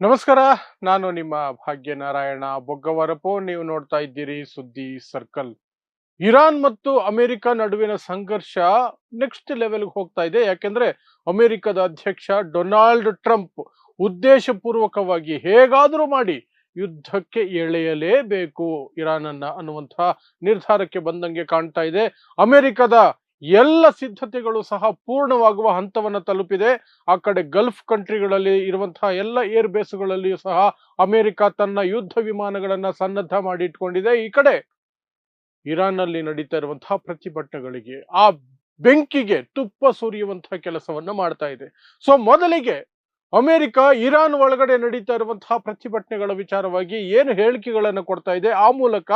ನಮಸ್ಕಾರ, ನಾನು ನಿಮ್ಮ ಭಾಗ್ಯನಾರಾಯಣ ಬೊಗ್ಗವರಪು. ನೀವು ನೋಡ್ತಾ ಇದ್ದೀರಿ ಸುದ್ದಿ ಸರ್ಕಲ್. ಇರಾನ್ ಮತ್ತು ಅಮೆರಿಕ ನಡುವಿನ ಸಂಘರ್ಷ ನೆಕ್ಸ್ಟ್ ಲೆವೆಲ್ಗೆ ಹೋಗ್ತಾ ಇದೆ. ಯಾಕೆಂದ್ರೆ ಅಮೆರಿಕದ ಅಧ್ಯಕ್ಷ ಡೊನಾಲ್ಡ್ ಟ್ರಂಪ್ ಉದ್ದೇಶಪೂರ್ವಕವಾಗಿ ಹೇಗಾದರೂ ಮಾಡಿ ಯುದ್ಧಕ್ಕೆ ಎಳೆಯಲೇಬೇಕು. ಇರಾನ್ ಅನ್ನ ಅನ್ನುವಂತಹ ನಿರ್ಧಾರಕ್ಕೆ ಬಂದಂಗೆ ಕಾಣ್ತಾ ಇದೆ. ಅಮೆರಿಕದ ಎಲ್ಲ ಸಿದ್ಧತೆಗಳು ಸಹ ಪೂರ್ಣವಾಗುವ ಹಂತವನ್ನ ತಲುಪಿದೆ. ಆ ಕಡೆ ಗಲ್ಫ್ ಕಂಟ್ರಿಗಳಲ್ಲಿ ಇರುವಂತಹ ಎಲ್ಲ ಏರ್ ಬೇಸ್ಗಳಲ್ಲಿಯೂ ಸಹ ಅಮೆರಿಕ ತನ್ನ ಯುದ್ಧ ವಿಮಾನಗಳನ್ನು ಸನ್ನದ್ಧ ಮಾಡಿ ಇಟ್ಕೊಂಡಿದೆ ಈ ಕಡೆ ಇರಾನ್ನಲ್ಲಿ ನಡೀತಾ ಇರುವಂತಹ ಪ್ರತಿಭಟನೆಗಳಿಗೆ ಆ ಬೆಂಕಿಗೆ ತುಪ್ಪ ಸುರಿಯುವಂತಹ ಕೆಲಸವನ್ನ ಮಾಡ್ತಾ ಇದೆ. ಸೊ ಮೊದಲಿಗೆ ಅಮೆರಿಕ, ಇರಾನ್ ಒಳಗಡೆ ನಡೀತಾ ಇರುವಂತಹ ಪ್ರತಿಭಟನೆಗಳ ವಿಚಾರವಾಗಿ ಏನು ಹೇಳಿಕೆಗಳನ್ನು ಕೊಡ್ತಾ ಇದೆ? ಆ ಮೂಲಕ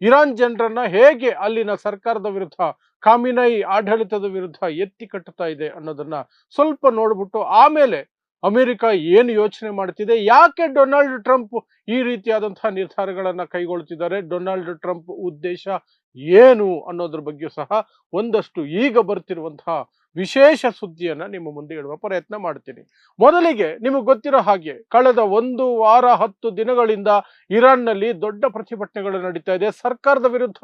ಇರಾನ್ ಜನರನ್ನ ಹೇಗೆ ಅಲ್ಲಿನ ಸರ್ಕಾರದ ವಿರುದ್ಧ ಕಾಮಿನೈ ಆಡಳಿತದ ವಿರುದ್ಧ ಎತ್ತಿ ಕಟ್ಟುತ್ತಾ ಇದೆ ಅನ್ನೋದನ್ನ ಸ್ವಲ್ಪ ನೋಡ್ಬಿಟ್ಟು ಆಮೇಲೆ ಅಮೆರಿಕ ಏನು ಯೋಚನೆ ಮಾಡ್ತಿದೆ? ಯಾಕೆ ಡೊನಾಲ್ಡ್ ಟ್ರಂಪ್ ಈ ರೀತಿಯಾದಂತಹ ನಿರ್ಧಾರಗಳನ್ನ ಕೈಗೊಳ್ತಿದ್ದಾರೆ? ಡೊನಾಲ್ಡ್ ಟ್ರಂಪ್ ಉದ್ದೇಶ ಏನು ಅನ್ನೋದ್ರ ಬಗ್ಗೆ ಸಹ ಒಂದಷ್ಟು ಈಗ ಬರ್ತಿರುವಂತಹ ವಿಶೇಷ ಸುದ್ದಿಯನ್ನು ನಿಮ್ಮ ಮುಂದೆ ಇಡುವ ಪ್ರಯತ್ನ ಮಾಡ್ತೀನಿ. ಮೊದಲಿಗೆ ನಿಮಗೆ ಗೊತ್ತಿರೋ ಹಾಗೆ ಕಳೆದ ಒಂದು ವಾರ ಹತ್ತು ದಿನಗಳಿಂದ ಇರಾನ್ನಲ್ಲಿ ದೊಡ್ಡ ಪ್ರತಿಭಟನೆಗಳು ನಡೀತಾ ಇದೆ. ಸರ್ಕಾರದ ವಿರುದ್ಧ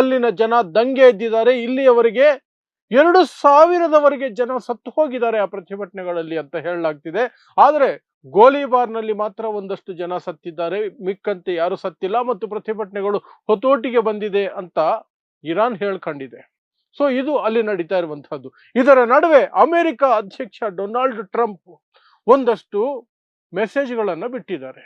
ಅಲ್ಲಿನ ಜನ ದಂಗೆ ಎದ್ದಿದ್ದಾರೆ. ಇಲ್ಲಿಯವರೆಗೆ ಎರಡು ಸಾವಿರದವರೆಗೆ ಜನ ಸತ್ತು ಹೋಗಿದ್ದಾರೆ ಆ ಪ್ರತಿಭಟನೆಗಳಲ್ಲಿ ಅಂತ ಹೇಳಲಾಗ್ತಿದೆ. ಆದರೆ ಗೋಲಿಬಾರ್ನಲ್ಲಿ ಮಾತ್ರ ಒಂದಷ್ಟು ಜನ ಸತ್ತಿದ್ದಾರೆ. ಮಿಕ್ಕಂತೆ ಯಾರು ಸತ್ತಿಲ್ಲ ಮತ್ತು ಪ್ರತಿಭಟನೆಗಳು ಹೊತೋಟಿಗೆ ಬಂದಿದೆ ಅಂತ ಇರಾನ್ ಹೇಳ್ಕೊಂಡಿದೆ. ಸೊ ಇದು ಅಲ್ಲಿ ನಡೀತಾ ಇರುವಂತಹದ್ದು ಇದರ ನಡುವೆ ಅಮೆರಿಕ ಅಧ್ಯಕ್ಷ ಡೊನಾಲ್ಡ್ ಟ್ರಂಪ್ ಒಂದಷ್ಟು ಮೆಸೇಜ್ಗಳನ್ನು ಬಿಟ್ಟಿದ್ದಾರೆ.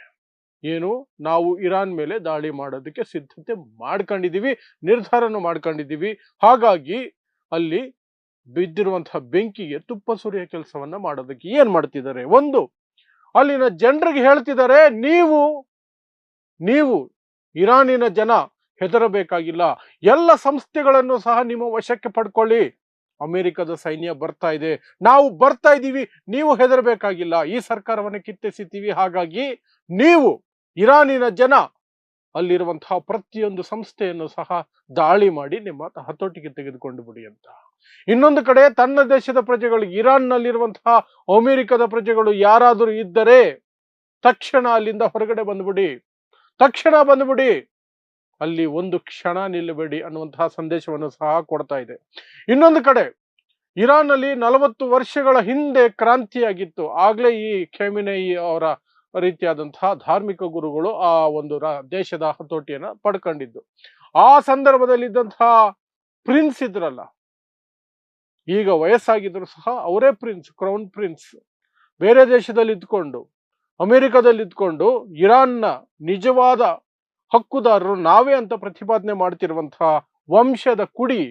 ಏನು? ನಾವು ಇರಾನ್ ಮೇಲೆ ದಾಳಿ ಮಾಡೋದಕ್ಕೆ ಸಿದ್ಧತೆ ಮಾಡ್ಕೊಂಡಿದ್ದೀವಿ, ನಿರ್ಧಾರನೂ ಮಾಡ್ಕೊಂಡಿದ್ದೀವಿ. ಹಾಗಾಗಿ ಅಲ್ಲಿ ಬಿದ್ದಿರುವಂತಹ ಬೆಂಕಿಗೆ ತುಪ್ಪ ಸುರಿಯ ಕೆಲಸವನ್ನ ಮಾಡೋದಕ್ಕೆ ಏನ್ ಮಾಡ್ತಿದ್ದಾರೆ? ಒಂದು, ಅಲ್ಲಿನ ಜನರಿಗೆ ಹೇಳ್ತಿದ್ದಾರೆ, ನೀವು ನೀವು ಇರಾನಿನ ಜನ ಹೆದರಬೇಕಾಗಿಲ್ಲ. ಎಲ್ಲ ಸಂಸ್ಥೆಗಳನ್ನು ಸಹ ನಿಮ್ಮ ವಶಕ್ಕೆ ಪಡ್ಕೊಳ್ಳಿ. ಅಮೆರಿಕದ ಸೈನ್ಯ ಬರ್ತಾ ಇದೆ. ನಾವು ಬರ್ತಾ ಇದ್ದೀವಿ. ನೀವು ಹೆದರಬೇಕಾಗಿಲ್ಲ. ಈ ಸರ್ಕಾರವನ್ನು ಕಿತ್ತೆಸಿತೀವಿ. ಹಾಗಾಗಿ ನೀವು ಇರಾನಿನ ಜನ ಅಲ್ಲಿರುವಂತಹ ಪ್ರತಿಯೊಂದು ಸಂಸ್ಥೆಯನ್ನು ಸಹ ದಾಳಿ ಮಾಡಿ ನಿಮ್ಮ ಹತೋಟಿಗೆ ತೆಗೆದುಕೊಂಡು ಬಿಡಿ ಅಂತ. ಇನ್ನೊಂದು ಕಡೆ ತನ್ನ ದೇಶದ ಪ್ರಜೆಗಳು, ಇರಾನ್ನಲ್ಲಿರುವಂತಹ ಅಮೆರಿಕದ ಪ್ರಜೆಗಳು ಯಾರಾದರೂ ಇದ್ದರೆ ತಕ್ಷಣ ಅಲ್ಲಿಂದ ಹೊರಗಡೆ ಬಂದ್ಬಿಡಿ. ತಕ್ಷಣ ಬಂದ್ಬಿಡಿ. ಅಲ್ಲಿ ಒಂದು ಕ್ಷಣ ನಿಲ್ಲಬೇಡಿ ಅನ್ನುವಂತಹ ಸಂದೇಶವನ್ನು ಸಹ ಕೊಡ್ತಾ ಇದೆ. ಇನ್ನೊಂದು ಕಡೆ, ಇರಾನ್ನಲ್ಲಿ ನಲವತ್ತು ವರ್ಷಗಳ ಹಿಂದೆ ಕ್ರಾಂತಿಯಾಗಿತ್ತು. ಆಗ್ಲೇ ಈ ಖೇಮಿನೈ ಅವರ ರೀತಿಯಾದಂತಹ ಧಾರ್ಮಿಕ ಗುರುಗಳು ಆ ಒಂದು ದೇಶದ ಹತೋಟಿಯನ್ನು ಪಡ್ಕೊಂಡಿದ್ದು. ಆ ಸಂದರ್ಭದಲ್ಲಿ ಇದ್ದಂತಹ ಪ್ರಿನ್ಸ್ ಇದ್ರಲ್ಲ, ಈಗ ವಯಸ್ಸಾಗಿದ್ರು ಸಹ ಅವರೇ ಪ್ರಿನ್ಸ್, ಕ್ರೌನ್ ಪ್ರಿನ್ಸ್. ಬೇರೆ ದೇಶದಲ್ಲಿ ಇದ್ಕೊಂಡು ಅಮೆರಿಕದಲ್ಲಿ ಇದ್ಕೊಂಡು ಇರಾನ್ನ ನಿಜವಾದ ಹಕ್ಕುದಾರರು ನಾವೇ ಅಂತ ಪ್ರತಿಪಾದನೆ ಮಾಡ್ತಿರುವಂತಹ ವಂಶದ ಕುಡಿ,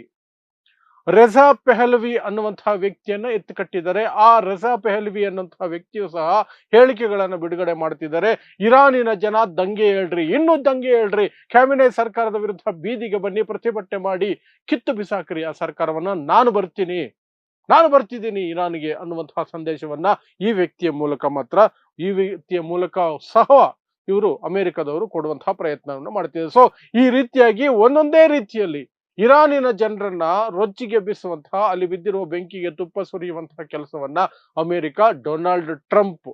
ರೆಜಾ ಪೆಹಲ್ವಿ ಅನ್ನುವಂತಹ ವ್ಯಕ್ತಿಯನ್ನ ಎತ್ತುಕಟ್ಟಿದ್ದಾರೆ ಆ ರೆಜಾ ಪೆಹಲ್ವಿ ಅನ್ನುವಂತಹ ವ್ಯಕ್ತಿಯು ಸಹ ಹೇಳಿಕೆಗಳನ್ನು ಬಿಡುಗಡೆ ಮಾಡ್ತಿದ್ದಾರೆ. ಇರಾನಿನ ಜನ ದಂಗೆ ಹೇಳ್ರಿ, ಇನ್ನೂ ದಂಗೆ ಹೇಳ್ರಿ. ಕ್ಯಾಬಿನೆ ಸರ್ಕಾರದ ವಿರುದ್ಧ ಬೀದಿಗೆ ಬನ್ನಿ, ಪ್ರತಿಭಟನೆ ಮಾಡಿ, ಕಿತ್ತು ಬಿಸಾಕ್ರಿ. ಆ ಸರ್ಕಾರವನ್ನ ನಾನು ಬರ್ತೀನಿ, ನಾನು ಬರ್ತಿದ್ದೀನಿ ಇರಾನ್ಗೆ ಅನ್ನುವಂತಹ ಸಂದೇಶವನ್ನ ಈ ವ್ಯಕ್ತಿಯ ಮೂಲಕ ಮಾತ್ರ, ಈ ವ್ಯಕ್ತಿಯ ಮೂಲಕ ಸಹ ಇವರು ಅಮೆರಿಕದವರು ಕೊಡುವಂತಹ ಪ್ರಯತ್ನವನ್ನು ಮಾಡ್ತಿದ್ದಾರೆ. ಸೊ ಈ ರೀತಿಯಾಗಿ ಒಂದೊಂದೇ ರೀತಿಯಲ್ಲಿ ಇರಾನಿನ ಜನರನ್ನ ರೊಚ್ಚಿಗೆ ಬಿಸುವಂತಹ, ಅಲ್ಲಿ ಬಿದ್ದಿರುವ ಬೆಂಕಿಗೆ ತುಪ್ಪ ಸುರಿಯುವಂತಹ ಕೆಲಸವನ್ನ ಅಮೆರಿಕ ಡೊನಾಲ್ಡ್ ಟ್ರಂಪ್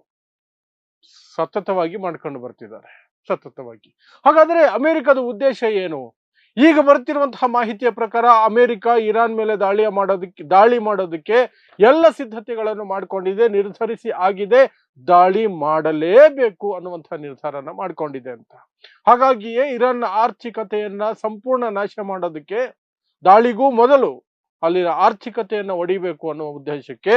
ಸತತವಾಗಿ ಮಾಡ್ಕೊಂಡು ಬರ್ತಿದ್ದಾರೆ. ಸತತವಾಗಿ. ಹಾಗಾದ್ರೆ ಅಮೆರಿಕದ ಉದ್ದೇಶ ಏನು? ಈಗ ಬರ್ತಿರುವಂತಹ ಮಾಹಿತಿಯ ಪ್ರಕಾರ ಅಮೆರಿಕ ಇರಾನ್ ಮೇಲೆ ದಾಳಿಯ ಮಾಡೋದಕ್ಕೆ, ದಾಳಿ ಮಾಡೋದಕ್ಕೆ ಎಲ್ಲ ಸಿದ್ಧತೆಗಳನ್ನು ಮಾಡಿಕೊಂಡಿದೆ, ನಿರ್ಧರಿಸಿ ಆಗಿದೆ. ದಾಳಿ ಮಾಡಲೇಬೇಕು ಅನ್ನುವಂತ ನಿರ್ಧಾರನ ಮಾಡ್ಕೊಂಡಿದೆ ಅಂತ. ಹಾಗಾಗಿಯೇ ಇರಾನ್ ಆರ್ಥಿಕತೆಯನ್ನ ಸಂಪೂರ್ಣ ನಾಶ ಮಾಡೋದಕ್ಕೆ ದಾಳಿಗೂ ಮೊದಲು ಅಲ್ಲಿನ ಆರ್ಥಿಕತೆಯನ್ನ ಒಡಿಬೇಕು ಅನ್ನುವ ಉದ್ದೇಶಕ್ಕೆ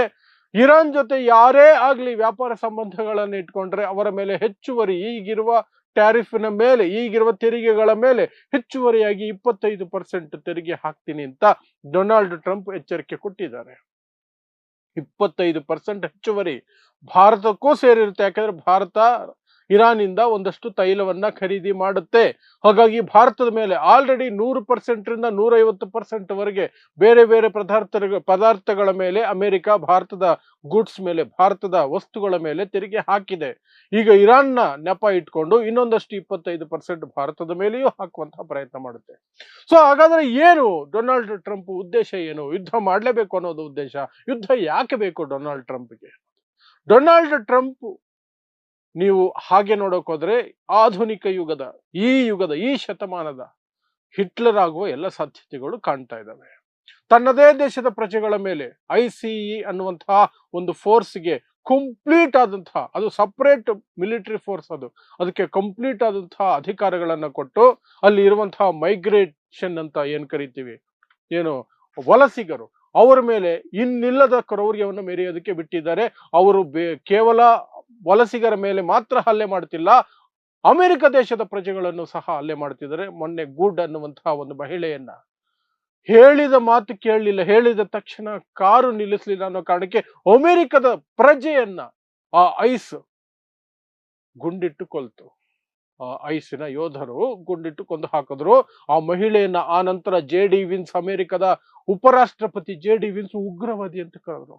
ಇರಾನ್ ಜೊತೆ ಯಾರೇ ಆಗ್ಲಿ ವ್ಯಾಪಾರ ಸಂಬಂಧಗಳನ್ನು ಇಟ್ಕೊಂಡ್ರೆ ಅವರ ಮೇಲೆ ಹೆಚ್ಚುವರಿ ಈಗಿರುವ ಟ್ಯಾರಿಫಿನ ಮೇಲೆ, ಈಗಿರುವ ತೆರಿಗೆಗಳ ಮೇಲೆ ಹೆಚ್ಚುವರಿಯಾಗಿ ಇಪ್ಪತ್ತೈದು ಪರ್ಸೆಂಟ್ ತೆರಿಗೆ ಹಾಕ್ತೀನಿ ಅಂತ ಡೊನಾಲ್ಡ್ ಟ್ರಂಪ್ ಎಚ್ಚರಿಕೆ ಕೊಟ್ಟಿದ್ದಾರೆ. ಇಪ್ಪತ್ತೈದು ಪರ್ಸೆಂಟ್ ಹೆಚ್ಚುವರಿ ಭಾರತಕ್ಕೂ ಸೇರಿರುತ್ತೆ. ಯಾಕಂದ್ರೆ ಭಾರತ ಇರಾನಿಂದ ಒಂದಷ್ಟು ತೈಲವನ್ನ ಖರೀದಿ ಮಾಡುತ್ತೆ. ಹಾಗಾಗಿ ಭಾರತದ ಮೇಲೆ ಆಲ್ರೆಡಿ ನೂರು ಪರ್ಸೆಂಟ್ ರಿಂದ ನೂರೈವತ್ತು ಪರ್ಸೆಂಟ್ ವರೆಗೆ ಬೇರೆ ಬೇರೆ ಪದಾರ್ಥ ಪದಾರ್ಥಗಳ ಮೇಲೆ ಅಮೆರಿಕ ಭಾರತದ ಗೂಡ್ಸ್ ಮೇಲೆ, ಭಾರತದ ವಸ್ತುಗಳ ಮೇಲೆ ತೆರಿಗೆ ಹಾಕಿದೆ. ಈಗ ಇರಾನ್ನ ನೆಪ ಇಟ್ಕೊಂಡು ಇನ್ನೊಂದಷ್ಟು ಇಪ್ಪತ್ತೈದು ಪರ್ಸೆಂಟ್ ಭಾರತದ ಮೇಲೆಯೂ ಹಾಕುವಂತಹ ಪ್ರಯತ್ನ ಮಾಡುತ್ತೆ. ಸೊ ಹಾಗಾದ್ರೆ ಏನು ಡೊನಾಲ್ಡ್ ಟ್ರಂಪ್ ಉದ್ದೇಶ ಏನು? ಯುದ್ಧ ಮಾಡಲೇಬೇಕು ಅನ್ನೋದು ಉದ್ದೇಶ? ಯುದ್ಧ ಯಾಕೆ ಬೇಕು ಡೊನಾಲ್ಡ್ ಟ್ರಂಪ್ಗೆ? ಡೊನಾಲ್ಡ್ ಟ್ರಂಪ್ ನೀವು ಹಾಗೆ ನೋಡೋಕೋದ್ರೆ ಆಧುನಿಕ ಯುಗದ, ಈ ಯುಗದ, ಈ ಶತಮಾನದ ಹಿಟ್ಲರ್ ಆಗುವ ಎಲ್ಲ ಸಾಧ್ಯತೆಗಳು ಕಾಣ್ತಾ ಇದ್ದಾವೆ ತನ್ನದೇ ದೇಶದ ಪ್ರಜೆಗಳ ಮೇಲೆ ಐ ಸಿ ಇ ಅನ್ನುವಂತಹ ಒಂದು ಫೋರ್ಸ್ಗೆ ಕಂಪ್ಲೀಟ್ ಆದಂತಹ ಅದು ಸಪ್ರೇಟ್ ಮಿಲಿಟರಿ ಫೋರ್ಸ್ ಅದು, ಅದಕ್ಕೆ ಕಂಪ್ಲೀಟ್ ಆದಂತಹ ಅಧಿಕಾರಗಳನ್ನು ಕೊಟ್ಟು ಅಲ್ಲಿ ಇರುವಂತಹ ಮೈಗ್ರೇಷನ್ ಅಂತ ಏನು ಕರಿತೀವಿ, ಏನು ವಲಸಿಗರು, ಅವರ ಮೇಲೆ ಇನ್ನಿಲ್ಲದ ಕ್ರೌರ್ಯವನ್ನು ಮೆರೆಯೋದಕ್ಕೆ ಬಿಟ್ಟಿದ್ದಾರೆ. ಅವರು ಬೇ- ಕೇವಲ ವಲಸಿಗರ ಮೇಲೆ ಮಾತ್ರ ಹಲ್ಲೆ ಮಾಡ್ತಿಲ್ಲ ಅಮೆರಿಕ ದೇಶದ ಪ್ರಜೆಗಳನ್ನು ಸಹ ಹಲ್ಲೆ ಮಾಡುತ್ತಿದ್ದಾರೆ. ಮೊನ್ನೆ ಗುಡ್ ಅನ್ನುವಂತಹ ಒಂದು ಮಹಿಳೆಯನ್ನ ಹೇಳಿದ ಮಾತು ಕೇಳಲಿಲ್ಲ. ಹೇಳಿದ ತಕ್ಷಣ ಕಾರು ನಿಲ್ಲಿಸಲಿಲ್ಲ ಅನ್ನೋ ಕಾರಣಕ್ಕೆ ಅಮೆರಿಕದ ಪ್ರಜೆಯನ್ನ ಆ ಐಸ್ ಗುಂಡಿಟ್ಟು ಕೊಲ್ತು ಆ ಐಸಿನ ಯೋಧರು ಗುಂಡಿಟ್ಟು ಕೊಂದು ಹಾಕಿದ್ರು. ಆ ಮಹಿಳೆಯನ್ನ ಆ ನಂತರ ಜೆ ಡಿ ವಿನ್ಸ್, ಅಮೆರಿಕದ ಉಪರಾಷ್ಟ್ರಪತಿ ಜೆ ಡಿ ವಿನ್ಸ್ ಉಗ್ರವಾದಿ ಅಂತ ಕರೆದ್ರು.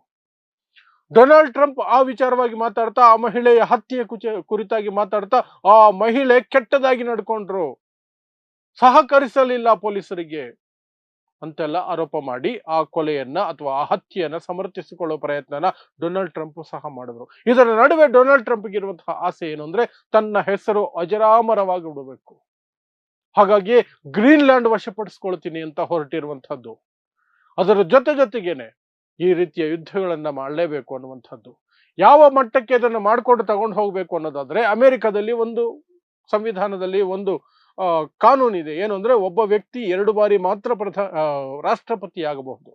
ಡೊನಾಲ್ಡ್ ಟ್ರಂಪ್ ಆ ವಿಚಾರವಾಗಿ ಮಾತಾಡ್ತಾ, ಆ ಮಹಿಳೆಯ ಹತ್ಯೆ ಕುರಿತಾಗಿ ಮಾತಾಡ್ತಾ, ಆ ಮಹಿಳೆ ಕೆಟ್ಟದಾಗಿ ನಡ್ಕೊಂಡ್ರು. ಸಹಕರಿಸಲಿಲ್ಲ ಪೊಲೀಸರಿಗೆ ಅಂತೆಲ್ಲ ಆರೋಪ ಮಾಡಿ, ಆ ಕೊಲೆಯನ್ನ ಅಥವಾ ಆ ಹತ್ಯೆಯನ್ನ ಸಮರ್ಥಿಸಿಕೊಳ್ಳುವ ಪ್ರಯತ್ನನ ಡೊನಾಲ್ಡ್ ಟ್ರಂಪ್ ಸಹ ಮಾಡಿದ್ರು. ಇದರ ನಡುವೆ ಡೊನಾಲ್ಡ್ ಟ್ರಂಪ್ಗೆ ಇರುವಂತಹ ಆಸೆ ಏನು ಅಂದ್ರೆ, ತನ್ನ ಹೆಸರು ಅಜರಾಮರವಾಗಿ ಬಿಡಬೇಕು. ಹಾಗಾಗಿ ಗ್ರೀನ್ಲ್ಯಾಂಡ್ ವಶಪಡಿಸ್ಕೊಳ್ತೀನಿ ಅಂತ ಹೊರಟಿರುವಂತಹದ್ದು ಅದರ ಜೊತೆ ಜೊತೆಗೇನೆ ಈ ರೀತಿಯ ಯುದ್ಧಗಳನ್ನು ಮಾಡಲೇಬೇಕು ಅನ್ನುವಂಥದ್ದು. ಯಾವ ಮಟ್ಟಕ್ಕೆ ಅದನ್ನು ಮಾಡ್ಕೊಂಡು ತಗೊಂಡು ಹೋಗಬೇಕು ಅನ್ನೋದಾದ್ರೆ ಅಮೆರಿಕದಲ್ಲಿ ಒಂದು ಸಂವಿಧಾನದಲ್ಲಿ ಒಂದು ಕಾನೂನಿದೆ ಏನು ಅಂದರೆ ಒಬ್ಬ ವ್ಯಕ್ತಿ ಎರಡು ಬಾರಿ ಮಾತ್ರ ಪ್ರಧ ರಾಷ್ಟ್ರಪತಿ ಆಗಬಹುದು.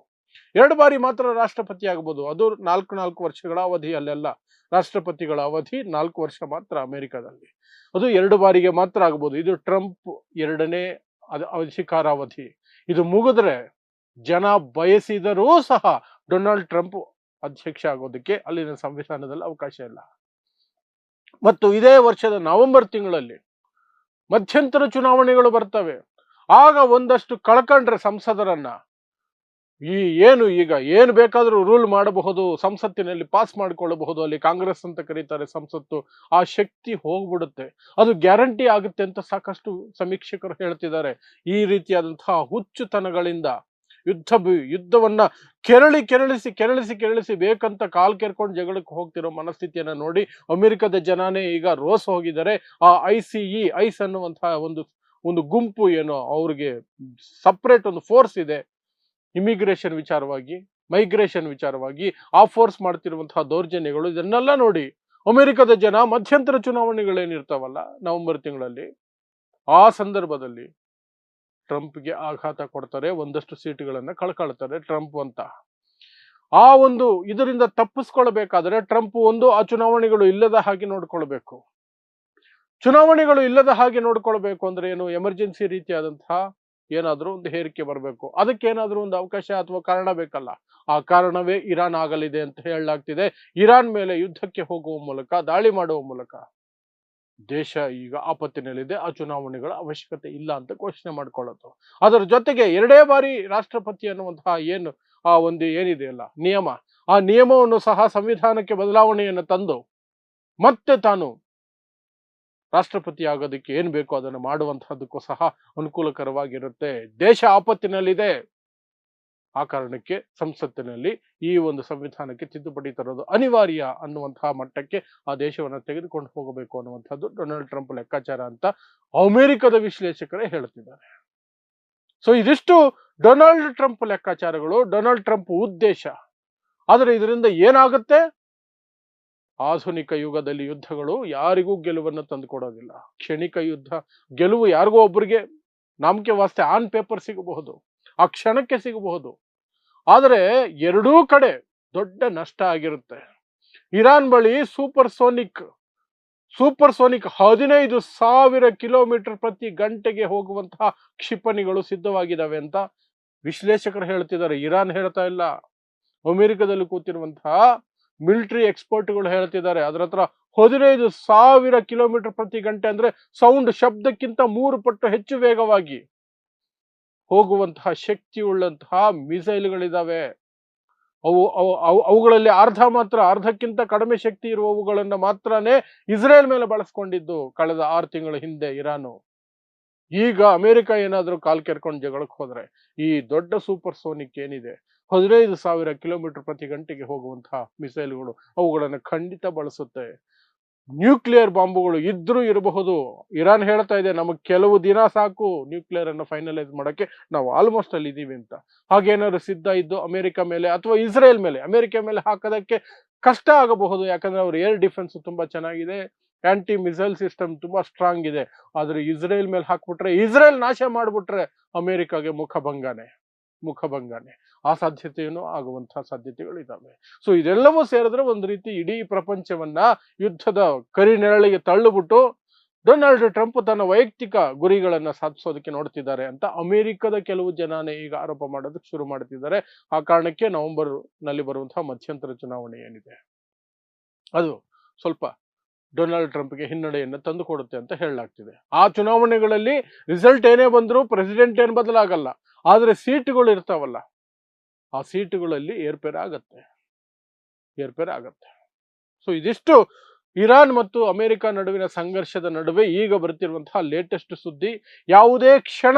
ಎರಡು ಬಾರಿ ಮಾತ್ರ ರಾಷ್ಟ್ರಪತಿ ಆಗಬಹುದು. ಅದು ನಾಲ್ಕು ನಾಲ್ಕು ವರ್ಷಗಳ ಅವಧಿ ಅಲ್ಲೆಲ್ಲ ರಾಷ್ಟ್ರಪತಿಗಳ ಅವಧಿ ನಾಲ್ಕು ವರ್ಷ ಮಾತ್ರ ಅಮೆರಿಕದಲ್ಲಿ. ಅದು ಎರಡು ಬಾರಿಗೆ ಮಾತ್ರ ಆಗಬಹುದು. ಇದು ಟ್ರಂಪ್ ಎರಡನೇ ಅಧಿಕಾರಾವಧಿ. ಇದು ಮುಗಿದ್ರೆ ಜನ ಬಯಸಿದರೂ ಸಹ ಡೊನಾಲ್ಡ್ ಟ್ರಂಪ್ ಅಧ್ಯಕ್ಷ ಆಗೋದಕ್ಕೆ ಅಲ್ಲಿನ ಸಂವಿಧಾನದಲ್ಲಿ ಅವಕಾಶ ಇಲ್ಲ. ಮತ್ತು ಇದೇ ವರ್ಷದ ನವೆಂಬರ್ ತಿಂಗಳಲ್ಲಿ ಮಧ್ಯಂತರ ಚುನಾವಣೆಗಳು ಬರ್ತವೆ. ಆಗ ಒಂದಷ್ಟು ಕಳ್ಕಂಡ್ರೆ ಸಂಸದರನ್ನ. ಈ ಏನು ಈಗ ಏನು ಬೇಕಾದರೂ ರೂಲ್ ಮಾಡಬಹುದು, ಸಂಸತ್ತಿನಲ್ಲಿ ಪಾಸ್ ಮಾಡಿಕೊಳ್ಳಬಹುದು, ಅಲ್ಲಿ ಕಾಂಗ್ರೆಸ್ ಅಂತ ಕರೀತಾರೆ ಸಂಸತ್ತು, ಆ ಶಕ್ತಿ ಹೋಗ್ಬಿಡುತ್ತೆ. ಅದು ಗ್ಯಾರಂಟಿ ಆಗುತ್ತೆ ಅಂತ ಸಾಕಷ್ಟು ಸಮೀಕ್ಷಕರು ಹೇಳ್ತಿದ್ದಾರೆ. ಈ ರೀತಿಯಾದಂತಹ ಹುಚ್ಚುತನಗಳಿಂದ ಯುದ್ಧ ಯುದ್ಧವನ್ನ ಕೆರಳಿ, ಕೆರಳಿಸಿ ಕೆರಳಿಸಿ ಕೆರಳಿಸಿ ಬೇಕಂತ ಕಾಲ್ ಕೆರ್ಕೊಂಡು ಜಗಳಕ್ಕೆ ಹೋಗ್ತಿರೋ ಮನಸ್ಥಿತಿಯನ್ನ ನೋಡಿ ಅಮೆರಿಕದ ಜನನೇ ಈಗ ರೋಸ್ ಹೋಗಿದ್ದಾರೆ. ಆ ಐ ಸಿ ಇ, ಐಸ್ ಅನ್ನುವಂತಹ ಒಂದು ಒಂದು ಗುಂಪು ಏನೋ ಅವ್ರಿಗೆ ಸಪ್ರೇಟ್ ಒಂದು ಫೋರ್ಸ್ ಇದೆ. ಇಮಿಗ್ರೇಷನ್ ವಿಚಾರವಾಗಿ, ಮೈಗ್ರೇಷನ್ ವಿಚಾರವಾಗಿ ಆ ಫೋರ್ಸ್ ಮಾಡ್ತಿರುವಂತಹ ದೌರ್ಜನ್ಯಗಳು ಇದನ್ನೆಲ್ಲ ನೋಡಿ ಅಮೆರಿಕದ ಜನ ಮಧ್ಯಂತರ ಚುನಾವಣೆಗಳೇನಿರ್ತಾವಲ್ಲ ನವೆಂಬರ್ ತಿಂಗಳಲ್ಲಿ, ಆ ಸಂದರ್ಭದಲ್ಲಿ ಟ್ರಂಪ್ಗೆ ಆಘಾತ ಕೊಡ್ತಾರೆ, ಒಂದಷ್ಟು ಸೀಟ್ಗಳನ್ನ ಕಳ್ಕೊಳ್ತಾರೆ ಟ್ರಂಪ್ ಅಂತ. ಆ ಒಂದು ಇದರಿಂದ ತಪ್ಪಿಸ್ಕೊಳ್ಬೇಕಾದ್ರೆ ಟ್ರಂಪ್ ಒಂದು, ಆ ಚುನಾವಣೆಗಳು ಇಲ್ಲದ ಹಾಗೆ ನೋಡ್ಕೊಳ್ಬೇಕು. ಚುನಾವಣೆಗಳು ಇಲ್ಲದ ಹಾಗೆ ನೋಡ್ಕೊಳ್ಬೇಕು ಅಂದ್ರೆ ಏನು, ಎಮರ್ಜೆನ್ಸಿ ರೀತಿಯಾದಂತಹ ಏನಾದರೂ ಒಂದು ಹೇರಿಕೆ ಬರಬೇಕು. ಅದಕ್ಕೆ ಏನಾದ್ರೂ ಒಂದು ಅವಕಾಶ ಅಥವಾ ಕಾರಣ ಬೇಕಲ್ಲ. ಆ ಕಾರಣವೇ ಇರಾನ್ ಆಗಲಿದೆ ಅಂತ ಹೇಳಲಾಗ್ತಿದೆ. ಇರಾನ್ ಮೇಲೆ ಯುದ್ಧಕ್ಕೆ ಹೋಗುವ ಮೂಲಕ, ದಾಳಿ ಮಾಡುವ ಮೂಲಕ. ದೇಶ ಈಗ ಆಪತ್ತಿನಲ್ಲಿದೆ, ಆ ಚುನಾವಣೆಗಳ ಅವಶ್ಯಕತೆ ಇಲ್ಲ ಅಂತ ಘೋಷಣೆ ಮಾಡ್ಕೊಳ್ಳೋದು. ಅದರ ಜೊತೆಗೆ ಎರಡೇ ಬಾರಿ ರಾಷ್ಟ್ರಪತಿ ಅನ್ನುವಂತಹ ಏನು, ಆ ಒಂದು ಏನಿದೆಯಲ್ಲ ನಿಯಮ, ಆ ನಿಯಮವನ್ನು ಸಹ ಸಂವಿಧಾನಕ್ಕೆ ಬದಲಾವಣೆಯನ್ನು ತಂದು ಮತ್ತೆ ತಾನು ರಾಷ್ಟ್ರಪತಿ ಆಗೋದಕ್ಕೆ ಏನ್ ಬೇಕೋ ಅದನ್ನು ಮಾಡುವಂತಹದಕ್ಕೂ ಸಹ ಅನುಕೂಲಕರವಾಗಿರುತ್ತೆ. ದೇಶ ಆಪತ್ತಿನಲ್ಲಿದೆ. ಆ ಕಾರಣಕ್ಕೆ ಸಂಸತ್ತಿನಲ್ಲಿ ಈ ಒಂದು ಸಂವಿಧಾನಕ್ಕೆ ತಿದ್ದುಪಡಿ ತರೋದು ಅನಿವಾರ್ಯ ಅನ್ನುವಂತಹ ಮಟ್ಟಕ್ಕೆ ಆ ದೇಶವನ್ನು ತೆಗೆದುಕೊಂಡು ಹೋಗಬೇಕು ಅನ್ನುವಂಥದ್ದು ಡೊನಾಲ್ಡ್ ಟ್ರಂಪ್ ಲೆಕ್ಕಾಚಾರ ಅಂತ ಅಮೆರಿಕದ ವಿಶ್ಲೇಷಕರೇ ಹೇಳುತ್ತಿದ್ದಾರೆ ಸೊ ಇದಿಷ್ಟು ಡೊನಾಲ್ಡ್ ಟ್ರಂಪ್ ಲೆಕ್ಕಾಚಾರಗಳು, ಡೊನಾಲ್ಡ್ ಟ್ರಂಪ್ ಉದ್ದೇಶ. ಆದರೆ ಇದರಿಂದ ಏನಾಗುತ್ತೆ? ಆಧುನಿಕ ಯುಗದಲ್ಲಿ ಯುದ್ಧಗಳು ಯಾರಿಗೂ ಗೆಲುವನ್ನು ತಂದುಕೊಡೋದಿಲ್ಲ. ಕ್ಷಣಿಕ ಯುದ್ಧ, ಗೆಲುವು ಯಾರಿಗೋ ಒಬ್ಬರಿಗೆ ನಾಮಕೆ ವಾಸ್ತೆ ಆನ್ ಪೇಪರ್ ಸಿಗಬಹುದು. ಆ ಕ್ಷಣಕ್ಕೆ ಸಿಗಬಹುದು. ಆದರೆ ಎರಡೂ ಕಡೆ ದೊಡ್ಡ ನಷ್ಟ ಆಗಿರುತ್ತೆ. ಇರಾನ್ ಬಳಿ ಸೂಪರ್ ಸೋನಿಕ್ ಸೂಪರ್ ಸೋನಿಕ್ ಹದಿನೈದು ಸಾವಿರ ಕಿಲೋಮೀಟರ್ ಪ್ರತಿ ಗಂಟೆಗೆ ಹೋಗುವಂತಹ ಕ್ಷಿಪಣಿಗಳು ಸಿದ್ಧವಾಗಿದ್ದಾವೆ ಅಂತ ವಿಶ್ಲೇಷಕರು ಹೇಳ್ತಿದ್ದಾರೆ. ಇರಾನ್ ಹೇಳ್ತಾ ಇಲ್ಲ. ಅಮೆರಿಕದಲ್ಲಿ ಕೂತಿರುವಂತಹ ಮಿಲಿಟರಿ ಎಕ್ಸ್ಪರ್ಟ್ಗಳು ಹೇಳ್ತಿದ್ದಾರೆ. ಅದ್ರ ಹತ್ರ ಹದಿನೈದು ಸಾವಿರ ಕಿಲೋಮೀಟರ್ ಪ್ರತಿ ಗಂಟೆ ಅಂದ್ರೆ ಸೌಂಡ್ ಶಬ್ದಕ್ಕಿಂತ ಮೂರು ಪಟ್ಟು ಹೆಚ್ಚು ವೇಗವಾಗಿ. ಹೋಗುವಂತಹ ಶಕ್ತಿ ಉಳ್ಳಂತಹ ಮಿಸೈಲ್ಗಳಿದಾವೆ. ಅವು ಅವು, ಅವು- ಅವುಗಳಲ್ಲಿ ಅರ್ಧ ಮಾತ್ರ, ಅರ್ಧಕ್ಕಿಂತ ಕಡಿಮೆ ಶಕ್ತಿ ಇರುವವುಗಳನ್ನು ಮಾತ್ರನೇ ಇಸ್ರೇಲ್ ಮೇಲೆ ಬಳಸ್ಕೊಂಡಿದ್ದು ಕಳೆದ ಆರು ತಿಂಗಳ ಹಿಂದೆ ಇರಾನು. ಈಗ ಅಮೆರಿಕ ಏನಾದರೂ ಕಾಲ್ ಕೆರ್ಕೊಂಡು ಜಗಳಕ್ಕೆ ಹೋದ್ರೆ ಈ ದೊಡ್ಡ ಸೂಪರ್ ಸೋನಿಕ್ ಏನಿದೆ? ಹದಿನೈದು ಸಾವಿರ ಕಿಲೋಮೀಟರ್ ಪ್ರತಿ ಗಂಟೆಗೆ ಹೋಗುವಂತಹ ಮಿಸೈಲ್ಗಳು ಅವುಗಳನ್ನು ಖಂಡಿತ ಬಳಸುತ್ತೆ. ನ್ಯೂಕ್ಲಿಯರ್ ಬಾಂಬುಗಳು ಇದ್ರೂ ಇರಬಹುದು. ಇರಾನ್ ಹೇಳ್ತಾ ಇದೆ, ನಮಗೆ ಕೆಲವು ದಿನ ಸಾಕು ನ್ಯೂಕ್ಲಿಯರ್ ಅನ್ನು ಫೈನಲೈಸ್ ಮಾಡಕ್ಕೆ. ನಾವು ಆಲ್ಮೋಸ್ಟ್ ಅಲ್ಲಿ ಇದೀವಿ ಅಂತ. ಹಾಗೇನಾದ್ರು ಸಿದ್ಧ ಇದ್ದು ಅಮೆರಿಕ ಮೇಲೆ ಅಥವಾ ಇಸ್ರೇಲ್ ಮೇಲೆ, ಅಮೆರಿಕ ಮೇಲೆ ಹಾಕೋದಕ್ಕೆ ಕಷ್ಟ ಆಗಬಹುದು. ಯಾಕಂದ್ರೆ ಅವ್ರ ಏರ್ ಡಿಫೆನ್ಸ್ ತುಂಬಾ ಚೆನ್ನಾಗಿದೆ ಆಂಟಿ ಮಿಸೈಲ್ ಸಿಸ್ಟಮ್ ತುಂಬಾ ಸ್ಟ್ರಾಂಗ್ ಇದೆ. ಆದ್ರೆ ಇಸ್ರೇಲ್ ಮೇಲೆ ಹಾಕ್ಬಿಟ್ರೆ, ಇಸ್ರೇಲ್ ನಾಶ ಮಾಡ್ಬಿಟ್ರೆ ಅಮೆರಿಕಾಗೆ ಮುಖಭಂಗನೆ ಮುಖಭಂಗನೆ. ಆ ಸಾಧ್ಯತೆಯನ್ನು ಆಗುವಂತಹ ಸಾಧ್ಯತೆಗಳಿದ್ದಾವೆ ಸೊ ಇದೆಲ್ಲವೂ ಸೇರಿದ್ರೆ ಒಂದು ರೀತಿ ಇಡೀ ಪ್ರಪಂಚವನ್ನ ಯುದ್ಧದ ಕರಿನೆರಳಿಗೆ ತಳ್ಳುಬಿಟ್ಟು ಡೊನಾಲ್ಡ್ ಟ್ರಂಪ್ ತನ್ನ ವೈಯಕ್ತಿಕ ಗುರಿಗಳನ್ನ ಸಾಧಿಸೋದಕ್ಕೆ ನೋಡ್ತಿದ್ದಾರೆ ಅಂತ ಅಮೆರಿಕದ ಕೆಲವು ಜನನೇ ಈಗ ಆರೋಪ ಮಾಡೋದಕ್ಕೆ ಶುರು ಮಾಡ್ತಿದ್ದಾರೆ. ಆ ಕಾರಣಕ್ಕೆ ನವೆಂಬರ್ನಲ್ಲಿ ಬರುವಂತಹ ಮಧ್ಯಂತರ ಚುನಾವಣೆ ಏನಿದೆ? ಅದು ಸ್ವಲ್ಪ ಡೊನಾಲ್ಡ್ ಟ್ರಂಪ್ಗೆ ಹಿನ್ನಡೆಯನ್ನು ತಂದು ಕೊಡುತ್ತೆ ಅಂತ ಹೇಳಲಾಗ್ತಿದೆ. ಆ ಚುನಾವಣೆಗಳಲ್ಲಿ ರಿಸಲ್ಟ್ ಏನೇ ಬಂದರೂ ಪ್ರೆಸಿಡೆಂಟ್ ಏನು ಬದಲಾಗಲ್ಲ. ಆದರೆ ಸೀಟ್ಗಳು ಇರ್ತಾವಲ್ಲ. ಆ ಸೀಟುಗಳಲ್ಲಿ ಏರ್ಪೇರ್ ಆಗತ್ತೆ. ಏರ್ಪೇರ್ ಆಗತ್ತೆ. ಸೊ ಇದಿಷ್ಟು ಇರಾನ್ ಮತ್ತು ಅಮೆರಿಕ ನಡುವಿನ ಸಂಘರ್ಷದ ನಡುವೆ ಈಗ ಬರ್ತಿರುವಂತಹ ಲೇಟೆಸ್ಟ್ ಸುದ್ದಿ. ಯಾವುದೇ ಕ್ಷಣ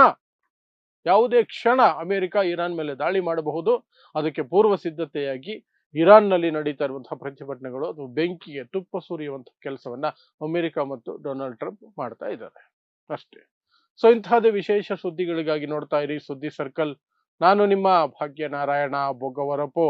ಯಾವುದೇ ಕ್ಷಣ ಅಮೆರಿಕ ಇರಾನ್ ಮೇಲೆ ದಾಳಿ ಮಾಡಬಹುದು. ಅದಕ್ಕೆ ಪೂರ್ವ ಸಿದ್ಧತೆಯಾಗಿ ಇರಾನ್ನಲ್ಲಿ ನಡೀತಾ ಇರುವಂತಹ ಪ್ರತಿಭಟನೆಗಳು, ಅದು ಬೆಂಕಿಗೆ ತುಪ್ಪ ಸುರಿಯುವಂತಹ ಕೆಲಸವನ್ನ ಅಮೆರಿಕ ಮತ್ತು ಡೊನಾಲ್ಡ್ ಟ್ರಂಪ್ ಮಾಡ್ತಾ ಇದ್ದಾರೆ. ಅಷ್ಟೇ. ಸೊ ಇಂತಹದೇ ವಿಶೇಷ ಸುದ್ದಿಗಳಿಗಾಗಿ ನೋಡ್ತಾ ಇರಿ. ಸುದ್ದಿ ಸರ್ಕಲ್ ನಾನು ನಿಮ್ಮ ಭಾಗ್ಯನಾರಾಯಣ ಬೊಗ್ಗವರಪು